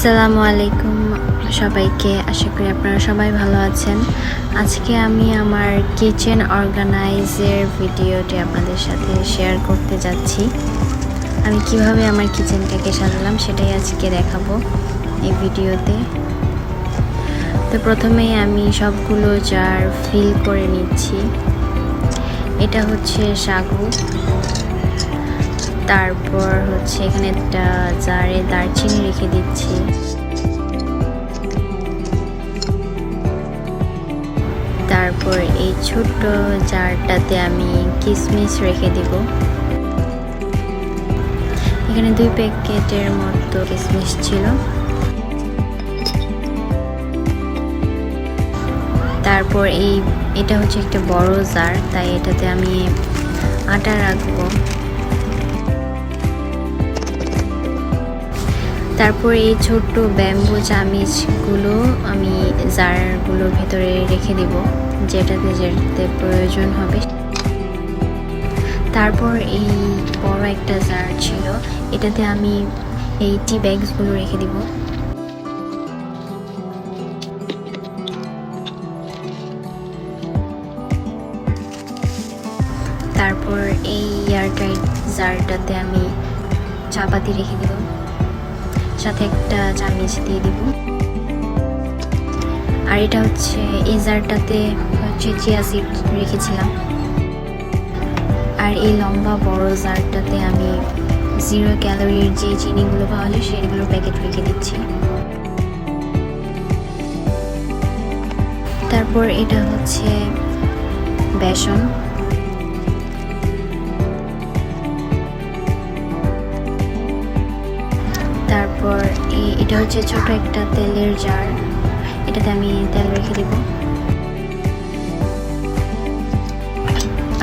আসসালামু আলাইকুম সবাইকে। আশা করি আপনারা সবাই ভালো আছেন। আজকে আমি আমার কিচেন অর্গানাইজের ভিডিওটি আপনাদের সাথে শেয়ার করতে যাচ্ছি। আমি কীভাবে আমার কিচেনটাকে সাজালাম সেটাই আজকে দেখাবো এই ভিডিওতে। তো প্রথমেই আমি সবগুলো জার ফিল করে নিচ্ছি। এটা হচ্ছে সাগু। তারপর হচ্ছে এখানে একটা জারে দারচিনি রেখে দিচ্ছি। তারপর এই ছোট্ট জারটাতে আমি কিশমিশ রেখে দিব। এখানে দুই প্যাকেটের মতো কিশমিশ ছিল। তারপর এই, এটা হচ্ছে একটা বড় জার, তাই এটাতে আমি আটা রাখব। তারপর এই ছোট্ট ব্যাম্বু চামিচগুলো আমি জারগুলোর ভেতরে রেখে দিব, যেটাতে যেটাতে প্রয়োজন হবে। তারপর এই বড় একটা জার ছিল, এটাতে আমি এই টি ব্যাগসগুলো রেখে দিব। তারপর এই এয়ারটাইট জারটাতে আমি চাপাতি রেখে দেব। সাথে একটা চামিচ দিয়ে দিব। আর এটা হচ্ছে এই হচ্ছে চিয়া সিড রেখেছিলাম। আর এই লম্বা বড় জারটাতে আমি জিরো ক্যালোরির যে চিনিগুলো পাওয়া যায় সেগুলোর প্যাকেট রেখে দিচ্ছি। তারপর এটা হচ্ছে বেসন। এটা হচ্ছে ছোট একটা তেলের জার এটাতে আমি তেল রেখে দিব।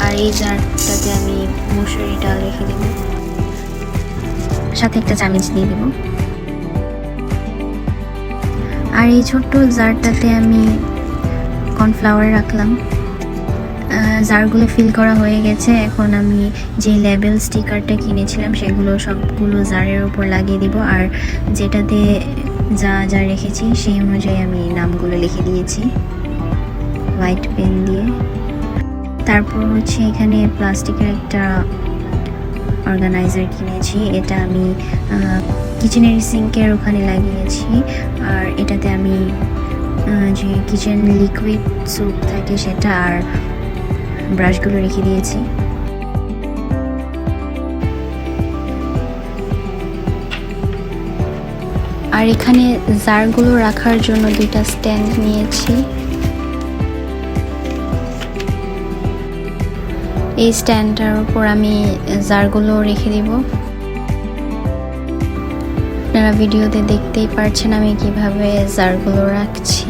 আর এই জারটাতে আমি মুসুরি ডাল রেখে দিব। সাথে একটা চামিচ দিয়ে দিব। আর এই ছোট্ট জারটাতে আমি কর্নফ্লাওয়ার রাখলাম। জারগুলো ফিল করা হয়ে গেছে। এখন আমি যে লেবেল স্টিকারটা কিনেছিলাম, সেগুলো সবগুলো জারের ওপর লাগিয়ে দিব। আর যেটাতে যা যা রেখেছি, সেই অনুযায়ী আমি নামগুলো লিখে দিয়েছি। হোয়াইট পেন দিয়ে। তারপর হচ্ছে এখানে প্লাস্টিকের একটা অর্গানাইজার কিনেছি। এটা আমি কিচেনের সিঙ্কের ওখানে লাগিয়েছি। আর এটাতে আমি যে কিচেন লিকুইড স্যুপ থাকে সেটা আর ব্রাশগুলো রেখে দিয়েছি। আর এখানে জারগুলো রাখার জন্য দুইটা স্ট্যান্ড নিয়েছি। এই স্ট্যান্ডটার উপর আমি জারগুলো রেখে দিব। আপনারা ভিডিওতে দেখতেই পারছেন আমি কীভাবে জারগুলো রাখছি।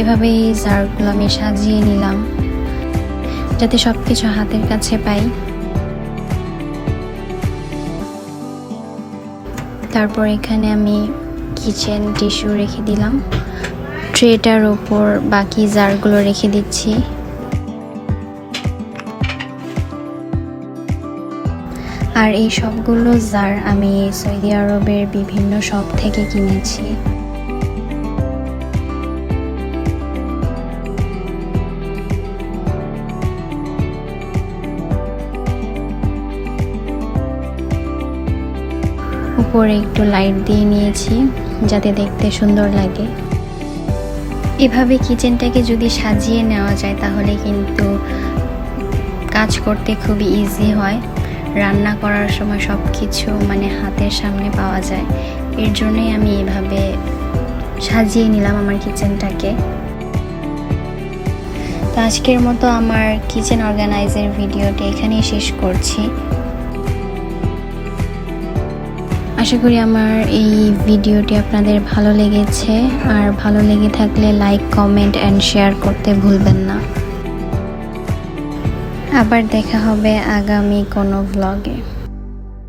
এভাবে এই জারগুলো আমি সাজিয়ে নিলাম, যাতে সব কিছু হাতের কাছে পাই। তারপর এখানে আমি কিচেন টিস্যু রেখে দিলাম। ট্রেটার ওপর বাকি জারগুলো রেখে দিচ্ছি। আর এই সবগুলো জার আমি সৌদি আরবের বিভিন্ন শপ থেকে কিনেছি। উপরে একটু লাইট দিয়ে নিয়েছি, যাতে দেখতে সুন্দর লাগে। এভাবে কিচেনটাকে যদি সাজিয়ে নেওয়া যায়, তাহলে কিন্তু কাজ করতে খুবই ইজি হয়। রান্না করার সময় সব কিছু মানে হাতের সামনে পাওয়া যায়। এর জন্যই আমি এভাবে সাজিয়ে নিলাম আমার কিচেনটাকে তো আজকের মতো আমার কিচেন অর্গানাইজের ভিডিওটি এখানেই শেষ করছি। আশা করি আমার এই ভিডিওটি আপনাদের ভালো লেগেছে। আর ভালো লেগে থাকলে লাইক কমেন্ট অ্যান্ড শেয়ার করতে ভুলবেন না। আবার দেখা হবে আগামী কোনো ভ্লগে